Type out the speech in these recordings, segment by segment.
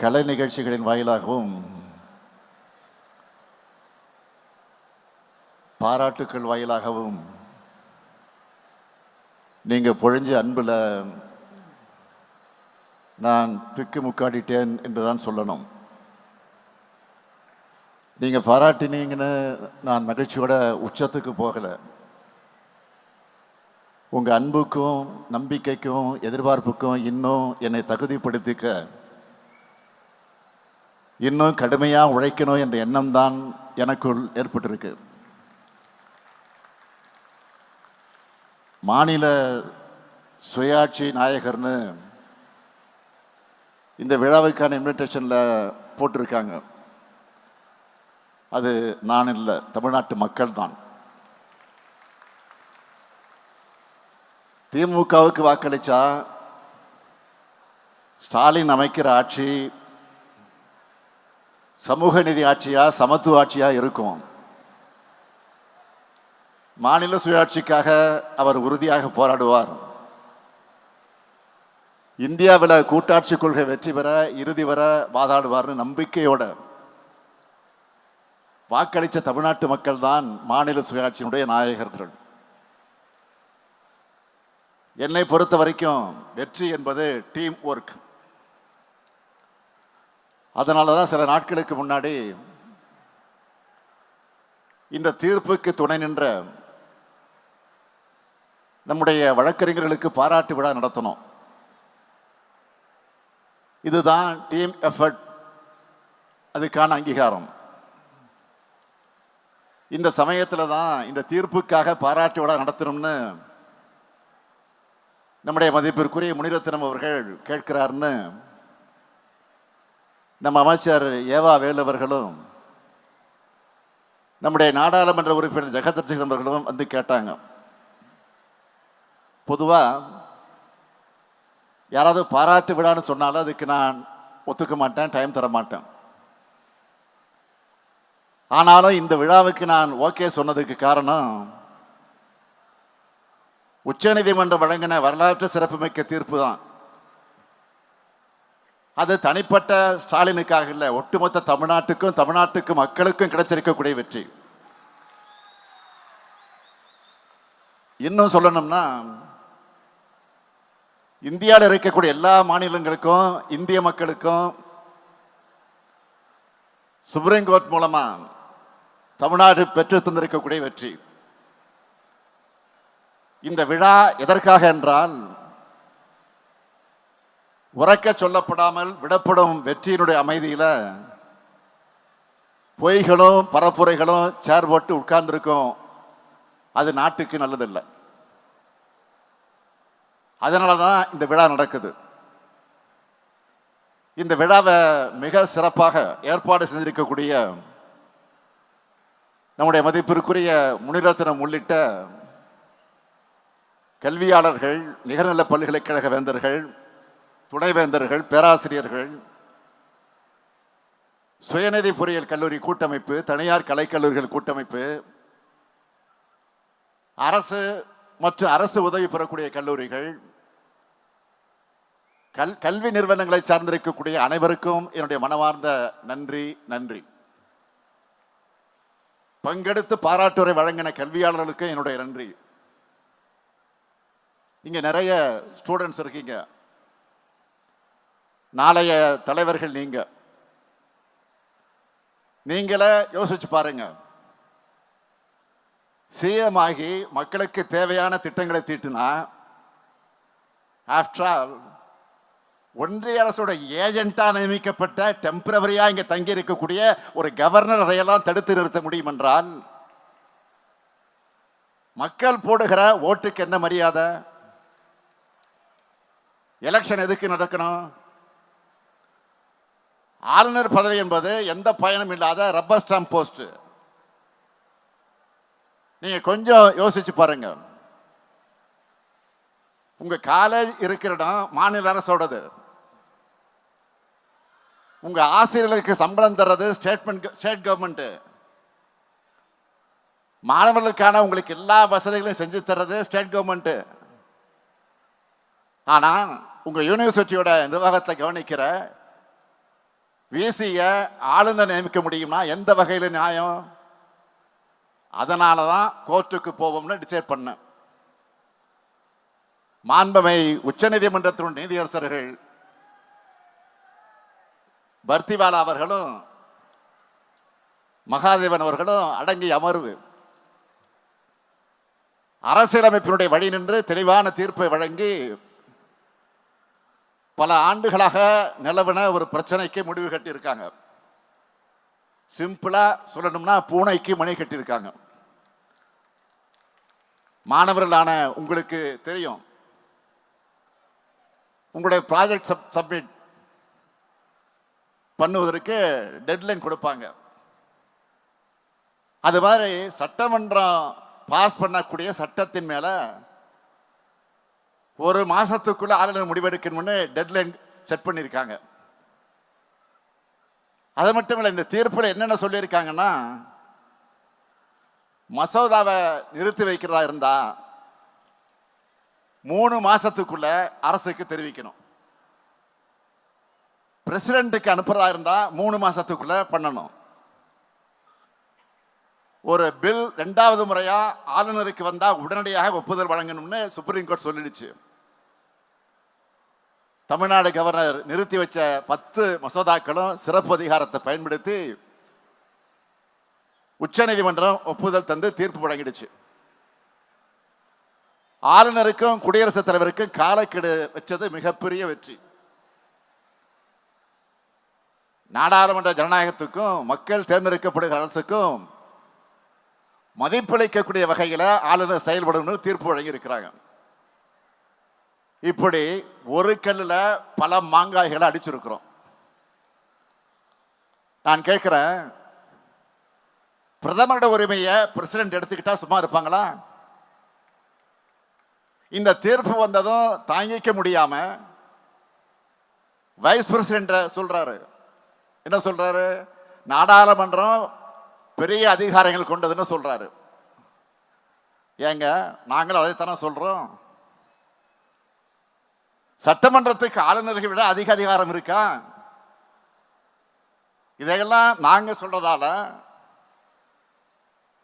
கலை நிகழ்ச்சிகளின் வாயிலாகவும் பாராட்டுக்கள் வாயிலாகவும் நீங்கள் பொழிஞ்ச அன்பில் நான் திக்கு முக்காடிட்டேன் என்று தான் சொல்லணும். நீங்கள் பாராட்டினீங்கன்னு நான் மகிழ்ச்சியோட உச்சத்துக்கு போகலை. உங்கள் அன்புக்கும் நம்பிக்கைக்கும் எதிர்பார்ப்புக்கும் இன்னும் என்னை தகுதிப்படுத்திக்க இன்னும் கடுமையாக உழைக்கணும் என்ற எண்ணம் தான் எனக்குள் ஏற்பட்டிருக்கு. மாநில சுயாட்சி நாயகர்னு இந்த விழாவுக்கான இன்விடேஷனில் போட்டிருக்காங்க. அது நான் இல்லை தமிழ்நாட்டு மக்கள் தான். திமுகவுக்கு வாக்களித்தா ஸ்டாலின் அமைக்கிற ஆட்சி சமூக நிதி ஆட்சியா சமத்துவ ஆட்சியா இருக்கும். மாநில சுயாட்சிக்காக அவர் உறுதியாக போராடுவார். இந்தியாவில் கூட்டாட்சி கொள்கை வெற்றி பெற இறுதி வர வாதாடுவார்னு நம்பிக்கையோட வாக்களித்த தமிழ்நாட்டு மக்கள் தான் மாநில சுயாட்சியினுடைய நாயகர்கள். என்னை பொறுத்த வரைக்கும் வெற்றி என்பது டீம் ஒர்க் அதனால தான் சில நாட்களுக்கு முன்னாடி இந்த தீர்ப்புக்கு துணை நின்ற நம்முடைய வழக்கறிஞர்களுக்கு பாராட்டு விழா நடத்தணும். இதுதான் டீம் எஃபர்ட் அதுக்கான அங்கீகாரம். இந்த சமயத்தில் தான் இந்த தீர்ப்புக்காக பாராட்டு விழா நடத்தணும்னு நம்முடைய மதிப்பிற்குரிய முனிரத்னம் அவர்கள் கேட்கிறார்னு நம்ம அமைச்சர் ஏவா வேலவர்களும் நம்முடைய நாடாளுமன்ற உறுப்பினர் ஜெகதர்ஜன் அவர்களும் வந்து கேட்டாங்க. பொதுவாக யாராவது பாராட்டு விழான்னு சொன்னாலும் அதுக்கு நான் ஒத்துக்க மாட்டேன் டைம் தர மாட்டேன். ஆனாலும் இந்த விழாவுக்கு நான் ஓகே சொன்னதுக்கு காரணம் உச்சநீதிமன்றம் வழங்கின வரலாற்று சிறப்புமிக்க தீர்ப்பு தான். அது தனிப்பட்ட ஸ்டாலினுக்காக இல்லை ஒட்டுமொத்த தமிழ்நாட்டுக்கும் தமிழ்நாட்டுக்கு மக்களுக்கும் கிடைச்சிருக்கக்கூடிய வெற்றி. இன்னும் சொல்லணும்னா இந்தியாவில் இருக்கக்கூடிய எல்லா மாநிலங்களுக்கும் இந்திய மக்களுக்கும் சுப்ரீம் கோர்ட் மூலமா தமிழ்நாடு பெற்று தந்திருக்கக்கூடிய வெற்றி. இந்த விழா எதற்காக என்றால் உறக்க சொல்லப்படாமல் விடப்படும் வெற்றியினுடைய அமைதியில் பொய்களும் பரப்புரைகளும் சேர் போட்டு உட்கார்ந்துருக்கும். அது நாட்டுக்கு நல்லதில்லை. அதனால தான் இந்த விழா நடக்குது. இந்த விழாவை மிக சிறப்பாக ஏற்பாடு செஞ்சிருக்கக்கூடிய நம்முடைய மதிப்பிற்குரிய முனிரத்னம் உள்ளிட்ட கல்வியாளர்கள் நிகர்நல பல்கலைக்கழக வேந்தர்கள் துணைவேந்தர்கள் பேராசிரியர்கள் சுயநிதி பொறியியல் கல்லூரி கூட்டமைப்பு தனியார் கலைக்கல்லூரிகள் கூட்டமைப்பு அரசு மற்றும் அரசு உதவி பெறக்கூடிய கல்லூரிகள் கல் கல்வி நிறுவனங்களை சார்ந்திருக்கக்கூடிய அனைவருக்கும் என்னுடைய மனமார்ந்த நன்றி நன்றி. பங்கெடுத்து பாராட்டுரை வழங்கின கல்வியாளர்களுக்கு என்னுடைய நன்றி. இங்கே நிறைய ஸ்டூடெண்ட்ஸ் இருக்கீங்க. நாளைய தலைவர்கள் நீங்க. நீங்களே யோசிச்சு பாருங்க. சிஎம் ஆகி மக்களுக்கு தேவையான திட்டங்களை தீட்டுனா ஆஃப்டர் ஆல் ஒன்றிய அரசோட ஏஜென்ட்டாக நியமிக்கப்பட்ட டெம்பரவரியாக இங்கே தங்கி இருக்கக்கூடிய ஒரு கவர்னர் அதையெல்லாம் தடுத்து நிறுத்த முடியும் என்றால் மக்கள் போடுகிற ஓட்டுக்கு என்ன மரியாதை? எலெக்ஷன் எதுக்கு நடக்கணும்? ஆளுநர் பதவி என்பது எந்த பயனும் இல்லாத ரப்பர் ஸ்டாம்ப் போஸ்ட் நீங்க கொஞ்சம் யோசிச்சு பாருங்க. உங்க காலேஜ் இருக்கிற இடம் மாநில அரசோடது. உங்க ஆசிரியர்களுக்கு சம்பளம் தர்றது ஸ்டேட்மெண்ட் ஸ்டேட் கவர்மெண்ட் மாணவர்களுக்கான உங்களுக்கு எல்லா வசதிகளையும் செஞ்சு தர்றது ஸ்டேட் கவர்மெண்ட் ஆனா உங்க யூனிவர்சிட்டியோட நிர்வாகத்தை கவனிக்கிற விசிய ஆளுநர் நியமிக்க முடியும்னா எந்த வகையில் நியாயம்? அதனால தான் கோர்ட்டுக்கு போவோம்னு டிசைட் பண்ணேன். மாண்பமை உச்சநீதிமன்றத்தின் நீதியரசர்கள் பர்த்திவாலா அவர்களும் மகாதேவன் அவர்களும் அடங்கிய அமர்வு. அரசியலமைப்பினுடைய வழி நின்று தெளிவான தீர்ப்பை வழங்கி பல ஆண்டுகளாக நிலவின ஒரு பிரச்சனைக்கு முடிவு கட்டியிருக்காங்க. சிம்பிளா சொல்லணும்னா பூனைக்கு மணி கட்டியிருக்காங்க. மாணவர்களான உங்களுக்கு தெரியும். உங்களுடைய ப்ராஜெக்ட் சப் சப்மிட் பண்ணுவதற்கு டெட்லைன் கொடுப்பாங்க. அது மாதிரி சட்டமன்றம் பாஸ் பண்ணக்கூடிய சட்டத்தின் மேலே ஒரு மாசத்துக்குள்ள ஆளுநர் முடிவெடுக்கணும்னு டெட்லைன் செட் பண்ணியிருக்காங்க. அது மட்டும் இல்லை இந்த தீர்ப்பில் என்னென்ன சொல்லியிருக்காங்கன்னா மசோதாவை நிறுத்தி வைக்கிறதா இருந்தா மூணு மாசத்துக்குள்ள அரசுக்கு தெரிவிக்கணும். பிரசிடென்ட்டுக்கு அனுப்புறதா இருந்தா மூணு மாசத்துக்குள்ள பண்ணணும். ஒரு பில் ரெண்டாவது முறையா ஆளுநருக்கு வந்தா உடனடியாக ஒப்புதல் வழங்கணும்னு சுப்ரீம் கோர்ட் சொல்லிடுச்சு. தமிழ்நாடு கவர்னர் நிறுத்தி வச்ச பத்து மசோதாக்களும் சிறப்பு அதிகாரத்தை பயன்படுத்தி உச்சநீதிமன்றம் ஒப்புதல் தந்து தீர்ப்பு வழங்கிடுச்சு. ஆளுநருக்கும் குடியரசுத் தலைவருக்கும் காலக்கெடு வச்சது மிகப்பெரிய வெற்றி. நாடாளுமன்ற ஜனநாயகத்துக்கும் மக்கள் தேர்ந்தெடுக்கப்படுகிற அரசுக்கும் மதிப்பளிக்கக்கூடிய வகையில் ஆளுநர் செயல்படும் தீர்ப்பு வழங்கியிருக்கிறாங்க. இப்படி ஒரு கல்லில் பல மாங்காய்களை அடிச்சிருக்கிறோம். நான் கேட்குறேன் பிரதமரோட உரிமையை பிரசிடென்ட் எடுத்துக்கிட்டா சும்மா இருப்பாங்களா? இந்த தீர்ப்பு வந்ததும் தாங்கிக்க முடியாம வைஸ் பிரசிடென்ட் சொல்றாரு. என்ன சொல்றாரு? நாடாளுமன்றம் பெரிய அதிகாரங்கள் கொண்டதுன்னு சொல்றாரு. ஏங்க நாங்களும் அதைத்தானே சொல்றோம்? சட்டமன்றத்துக்கு ஆளுநர்கள் விட அதிக அதிகாரம் இருக்கா? இதையெல்லாம் நாங்கள் சொல்றதால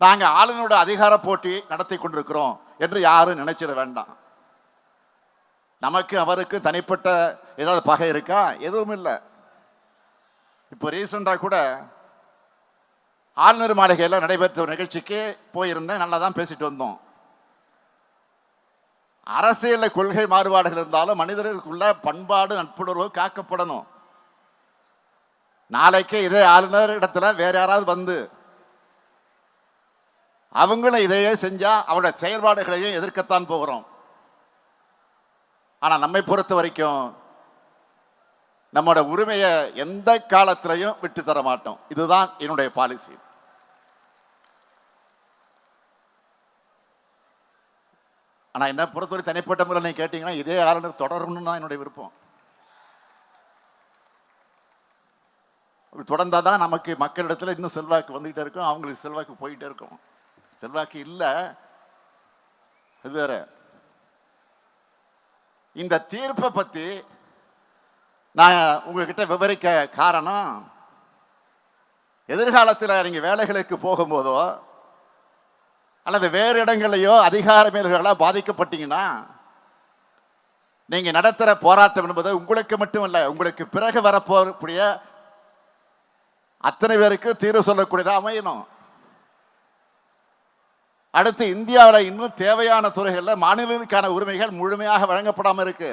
நாங்கள் ஆளுநரோட அதிகார போட்டி நடத்தி கொண்டிருக்கிறோம் என்று யாரும் நினைச்சிட வேண்டாம். நமக்கு அவருக்கு தனிப்பட்ட ஏதாவது பகை இருக்கா? எதுவும் இல்லை. இப்போ ரீசெண்டாக கூட ஆளுநர் மாளிகையில் நடைபெற்ற ஒரு நிகழ்ச்சிக்கு போயிருந்தேன். நல்லா தான் பேசிட்டு வந்தோம். அரசியலில் கொள்கை மாறுபாடுகள் இருந்தாலும் மனிதர்களுக்குள்ள பண்பாடு நட்புணர்வு காக்கப்படணும். நாளைக்கு இதே ஆளுநர் இடத்துல வேற யாராவது வந்து அவங்களும் இதையே செஞ்சா அவருடைய செயல்பாடுகளையும் எதிர்க்கத்தான் போகிறோம். ஆனால் நம்மை பொறுத்த வரைக்கும் நம்மளோட உரிமையை எந்த காலத்திலையும் விட்டு தர மாட்டோம். இதுதான் என்னுடைய பாலிசி ஆனால் என்ன பொறுத்தவரை தனிப்பட்ட முறையில் நீங்கள் கேட்டிங்கன்னா இதே ஆளுநர் தொடரணும்னு தான் என்னுடைய விருப்பம். தொடர்ந்தால் தான் நமக்கு மக்களிடத்தில் இன்னும் செல்வாக்கு வந்துகிட்டே இருக்கும் அவங்களுக்கு செல்வாக்கு போயிட்டே இருக்கும். செல்வாக்கு இல்லை. அது வேற. இந்த தீர்ப்பை பற்றி நான் உங்ககிட்ட விவரிக்க காரணம் எதிர்காலத்தில் நீங்கள் வேலைகளுக்கு போகும்போதோ அல்லது வேறு இடங்களையோ அதிகார மேல்களாக பாதிக்கப்பட்டீங்கன்னா நீங்கள் நடத்துகிற போராட்டம் என்பது உங்களுக்கு மட்டுமல்ல உங்களுக்கு பிறகு வரப்போகக்கூடிய அத்தனை பேருக்கு தீர்வு சொல்லக்கூடியதாக அமையணும். அடுத்து இந்தியாவில் இன்னும் தேவையான துறைகளில் மாநிலங்களுக்கான உரிமைகள் முழுமையாக வழங்கப்படாமல் இருக்கு.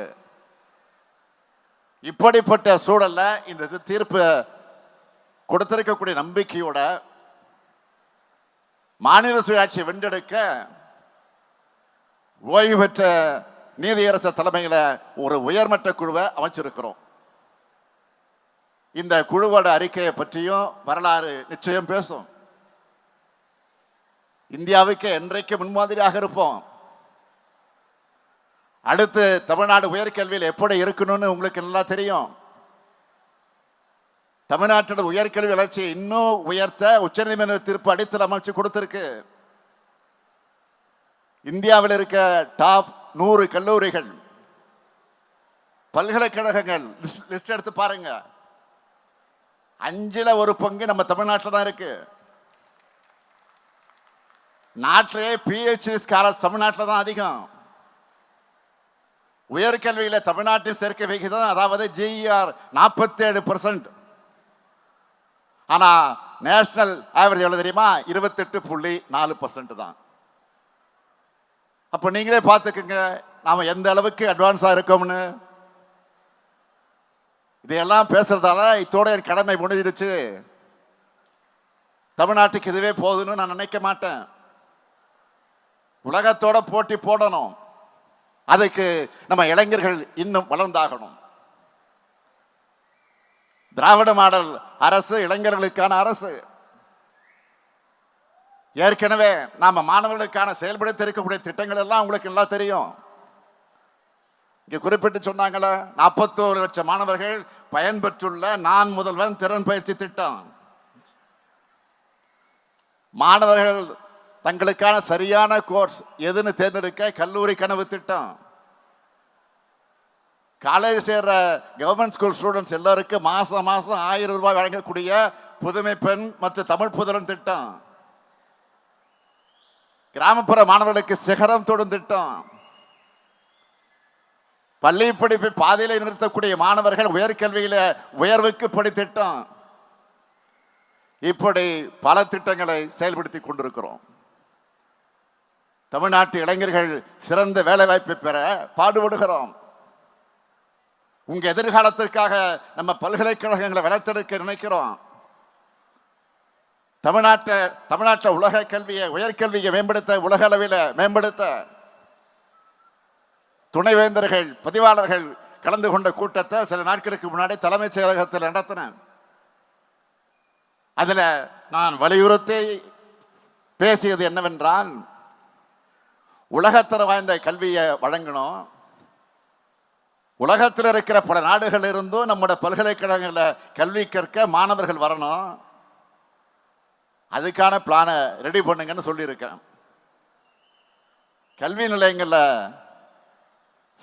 இப்படிப்பட்ட சூழலில் இந்த இது தீர்ப்பு கொடுத்திருக்கக்கூடிய நம்பிக்கையோட மாநில சுயாட்சியை வென்றெடுக்க ஓய்வு பெற்ற நீதியரசர் தலைமையில் ஒரு உயர்மட்ட குழுவை அமைச்சிருக்கிறோம். இந்த குழுவோட அறிக்கையை பற்றியும் வரலாறு நிச்சயம் பேசும். இந்தியாவுக்கு என்றைக்கு முன்மாதிரியாக இருப்போம்? அடுத்து தமிழ்நாடு உயர்கல்வியில் எப்படி இருக்கணும்னு உங்களுக்கு நல்லா தெரியும். தமிழ்நாட்டோட உயர்கல்வி வளர்ச்சியை இன்னும் உயர்த்த உச்சநீதிமன்ற தீர்ப்பு அடித்தல் அமைச்சு கொடுத்திருக்கு. இந்தியாவில் இருக்க டாப் நூறு கல்லூரிகள் பல்கலைக்கழகங்கள் லிஸ்ட் எடுத்து பாருங்க. அஞ்சில் ஒரு பங்கு நம்ம தமிழ்நாட்டில் தான் இருக்கு. நாட்டிலேயே பிஹெச்டி ஸ்காலர் தமிழ்நாட்டில் தான் அதிகம். உயர்கல்வியில் தமிழ்நாட்டின் சேர்க்கை விகிதம் அதாவது E ஜிஇஆர் நாற்பத்தேழு பர்சன்ட் ஆனால் நேஷனல் ஆவரேஜ் எவ்வளோ தெரியுமா? இருபத்தெட்டு புள்ளி நாலு பர்சன்ட் தான். அப்போ நீங்களே பார்த்துக்குங்க நாம் எந்த அளவுக்கு அட்வான்ஸாக இருக்கோம்னு. இதையெல்லாம் பேசுறதால இத்தோட என் கடமை முடிஞ்சிடுச்சு. தமிழ்நாட்டுக்கு இதுவே போதுன்னு நான் நினைக்க மாட்டேன். உலகத்தோட போட்டி போடணும். அதுக்கு நம்ம இளைஞர்கள் இன்னும் வளர்ந்தாகணும். திராவிட மாடல் அரசு இளைஞர்களுக்கான அரசு. ஏற்கனவே நாம மாணவர்களுக்கான செயல்படுத்த இருக்கக்கூடிய திட்டங்கள் எல்லாம் உங்களுக்கு எல்லாம் தெரியும். இங்க குறிப்பிட்டு சொன்னாங்களே நாற்பத்தோரு லட்சம் மாணவர்கள் பயன்பெற்றுள்ள நான் முதல்வன் திறன் பயிற்சி திட்டம். மாணவர்கள் தங்களுக்கான சரியான கோர்ஸ் எதுன்னு தேர்ந்தெடுக்க கல்லூரி கனவு திட்டம். காலேஜ் சேர்ற கவர்மெண்ட் ஸ்கூல் ஸ்டூடெண்ட்ஸ் எல்லாருக்கும் மாதம் மாதம் ஆயிரம் ரூபாய் வழங்கக்கூடிய புதுமை பெண் மற்றும் தமிழ் புதலன் திட்டம். கிராமப்புற மாணவர்களுக்கு சிகரம் தொடும் திட்டம். பள்ளி படிப்பை பாதையில நிறுத்தக்கூடிய மாணவர்கள் உயர்கல்வியில உயர்வுக்கு படி திட்டம். இப்படி பல திட்டங்களை செயல்படுத்தி கொண்டிருக்கிறோம். தமிழ்நாட்டு இளைஞர்கள் சிறந்த வேலை வாய்ப்பை பெற பாடுபடுகிறோம். உங்க எதிர்காலத்திற்காக நம்ம பல்கலைக்கழகங்களை வளர்த்தெடுக்க நினைக்கிறோம். தமிழ்நாட்டை தமிழ்நாட்டில் உலக கல்வியை உயர்கல்வியை மேம்படுத்த உலக அளவில் மேம்படுத்த துணைவேந்தர்கள் பதிவாளர்கள் கலந்து கொண்ட கூட்டத்தை சில நாட்களுக்கு முன்னாடி தலைமைச் செயலகத்தில் நடத்தினேன். அதில் நான் வலியுறுத்தி பேசியது என்னவென்றால் உலகத்தர வாய்ந்த கல்வியை வழங்கணும். உலகத்தில் இருக்கிற பல நாடுகள் இருந்தும் நம்முடைய பல்கலைக்கழகங்களில் கல்வி கற்க மாணவர்கள் வரணும். அதுக்கான பிளானை ரெடி பண்ணுங்கன்னு சொல்லியிருக்கேன். கல்வி நிலையங்களில்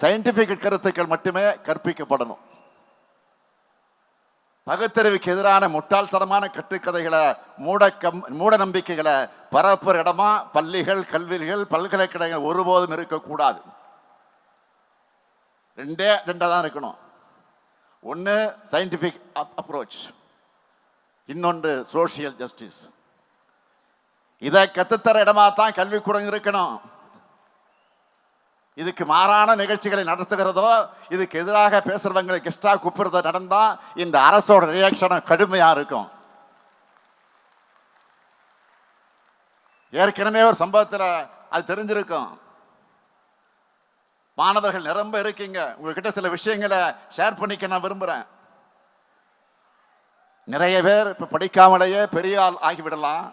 சயின்டிஃபிக் கருத்துக்கள் மட்டுமே கற்பிக்கப்படணும். பகுத்தறிவுக்கு எதிரான முட்டாள்தனமான கட்டுக்கதைகளை மூட கம் மூட நம்பிக்கைகளை பரப்புற இடமா பள்ளிகள் கல்விகள் பல்கலைக்கழகங்கள் ஒருபோதும் இருக்கக்கூடாது. ரெண்டே அஜெண்டா தான் இருக்கணும். ஒன்று சயின்டிஃபிக் அப்ரோச் இன்னொன்று சோஷியல் ஜஸ்டிஸ் இதை கத்துத்தர இடமா தான் கல்விக்கூடம் இருக்கணும். இதுக்கு மாறான நிகழ்ச்சிகளை நடத்துகிறதோ இதுக்கு எதிராக பேசுறவங்களை எக்ஸ்ட்ரா கூப்பிடுறதோ நடந்தா இந்த அரசோட ரியாக்ஷனும் கடுமையா இருக்கும். ஏற்கனவே ஒரு சம்பவத்தில் அது தெரிஞ்சிருக்கும். மாணவர்கள் நிரம்ப இருக்கீங்க. உங்ககிட்ட சில விஷயங்களை ஷேர் பண்ணிக்க நான் விரும்புகிறேன் நிறைய பேர் இப்போ படிக்காமலேயே பெரிய ஆள் ஆகிவிடலாம்.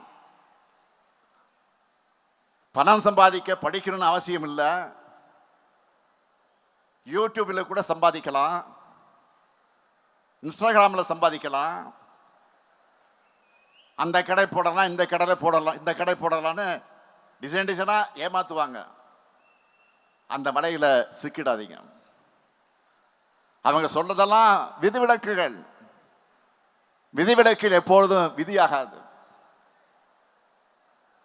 பணம் சம்பாதிக்க படிக்கணும்னு அவசியம் இல்லை. யூடியூப்பில் கூட சம்பாதிக்கலாம். இன்ஸ்டாகிராமில் சம்பாதிக்கலாம். அந்த கடை போடலாம் இந்த கடையில் போடலாம் இந்த கடை போடலாம்னு டிசைன் டிசைனாக ஏமாற்றுவாங்க அந்த வலையில் சிக்கிடாதீங்க. அவங்க சொல்றதெல்லாம் விதிவிலக்குகள். விதிவிலக்கில் எப்பொழுதும் விதியாகாது.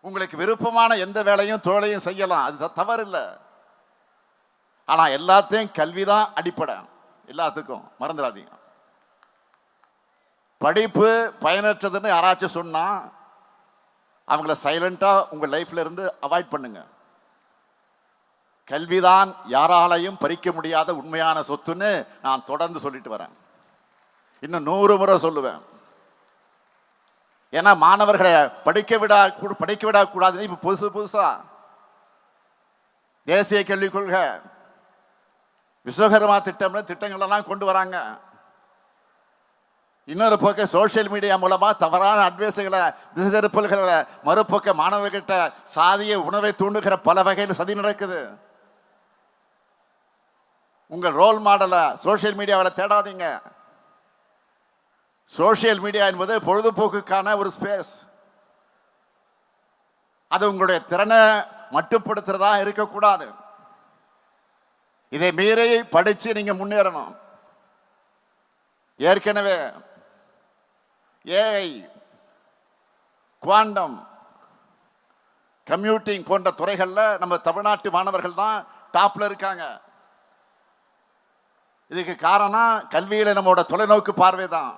உங்களுக்கு விருப்பமான எந்த வேலையும் தொழிலையும் செய்யலாம். அது தவறில்லை. ஆனால் எல்லாத்தையும் கல்வி தான் அடிப்படை. எல்லாத்துக்கும் மறந்துடாதீங்க. படிப்பு பயனற்றதுன்னு யாராச்சும் சொன்னால் அவங்கள சைலண்ட்டாக உங்கள் லைஃப்ல இருந்து அவாய்ட் பண்ணுங்கள் கல்விதான் யாராலையும் பறிக்க முடியாத உண்மையான சொத்துன்னு நான் தொடர்ந்து சொல்லிட்டு வரேன். இன்னும் நூறு முறை சொல்லுவேன். ஏன்னா மாணவர்களை படிக்க விடா கூ- படிக்க விடக்கூடாதுன்னு இப்போ புதுசு புதுசா தேசிய கல்விக் கொள்கை விஸ்வகர்மா திட்டம்னு திட்டங்களெல்லாம் கொண்டு வராங்க. இன்னொரு பக்கம் சோஷியல் மீடியா மூலமாக தவறான அட்வைஸுகளை திசை திருப்பல்களை மறுபக்க மாணவர்கிட்ட சாதிய உணவை தூண்டுகிற பல வகையில் சதி நடக்குது. உங்கள் ரோல் மாடலை சோஷியல் மீடியாவில் தேடாதீங்க. சோஷியல் மீடியா என்பது பொழுதுபோக்குக்கான ஒரு ஸ்பேஸ் அது உங்களுடைய திறனை மட்டுப்படுத்துறதா இருக்கக்கூடாது. இதை மீறி படித்து நீங்கள் முன்னேறணும். ஏற்கனவே ஏஐ குவாண்டம் கம்ப்யூட்டிங் போன்ற துறைகளில் நம்ம தமிழ்நாட்டு மாணவர்கள் தான் டாப்பில் இருக்காங்க. இதுக்கு காரணம் கல்வியில் நம்மோட தொலைநோக்கு பார்வை தான்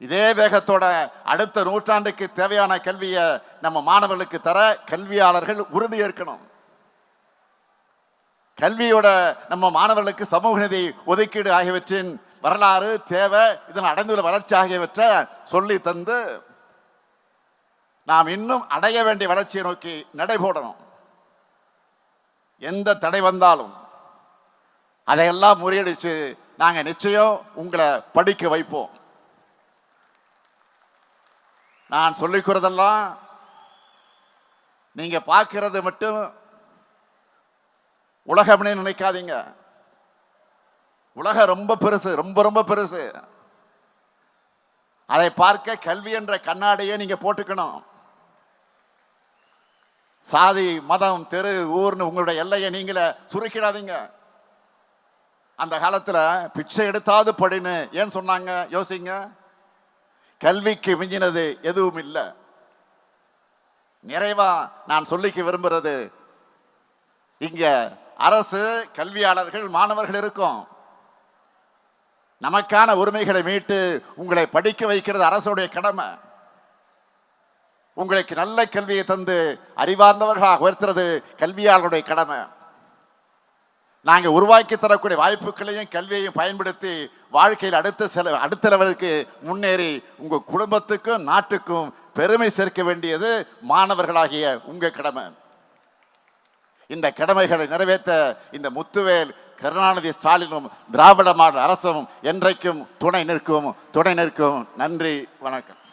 இதே வேகத்தோட அடுத்த நூற்றாண்டுக்கு தேவையான கல்வியை நம்ம மாணவர்களுக்கு தர கல்வியாளர்கள் உறுதி ஏற்கணும். கல்வியோட நம்ம மாணவர்களுக்கு சமூக நிதி ஒதுக்கீடு ஆகியவற்றின் வரலாறு தேவை இதன் அடைந்துள்ள வளர்ச்சி ஆகியவற்றை சொல்லி தந்து நாம் இன்னும் அடைய வேண்டிய வளர்ச்சியை நோக்கி நடைபோடணும். எந்த தடை வந்தாலும் அதையெல்லாம் முறியடிச்சு நாங்க நிச்சயம் உங்களை படிக்க வைப்போம். நான் சொல்லிக்கிறதெல்லாம் நீங்க பார்க்கறது மட்டும் உலகம்னே நினைக்காதீங்க. உலகம் ரொம்ப பெருசு ரொம்ப ரொம்ப பெருசு. அதை பார்க்க கல்வி என்ற கண்ணாடியை நீங்க போட்டுக்கணும். சாதி மதம் தெரு ஊர்னு உங்களுடைய எல்லையை நீங்களே சுருக்கிடாதீங்க. அந்த காலத்தில் பிச்சை எடுத்தாவது படின்னு ஏன் சொன்னாங்க? யோசிங்க. கல்விக்கு மிஞ்சினது எதுவும் இல்லை. நிறைவா நான் சொல்லிக்க விரும்புறது இங்க அரசு கல்வியாளர்கள் மாணவர்கள் இருக்கும். நமக்கான உரிமைகளை மீட்டு உங்களை படிக்க வைக்கிறது அரசுடைய கடமை. உங்களுக்கு நல்ல கல்வியை தந்து அறிவார்ந்தவர்களாக உயர்த்துறது கல்வியாளருடைய கடமை. நாங்கள் உருவாக்கி தரக்கூடிய வாய்ப்புகளையும் கல்வியையும் பயன்படுத்தி வாழ்க்கையில் அடுத்த செல அடுத்த லெவலுக்கு முன்னேறி உங்கள் குடும்பத்துக்கும் நாட்டுக்கும் பெருமை சேர்க்க வேண்டியது மாணவர்களாகிய உங்கள் கடமை. இந்த கடமைகளை நிறைவேற்ற இந்த முத்துவேல் கருணாநிதி ஸ்டாலினும் திராவிட மாடல் அரசும் என்றைக்கும் துணை நிற்கும். துணை நிற்கும். நன்றி வணக்கம்.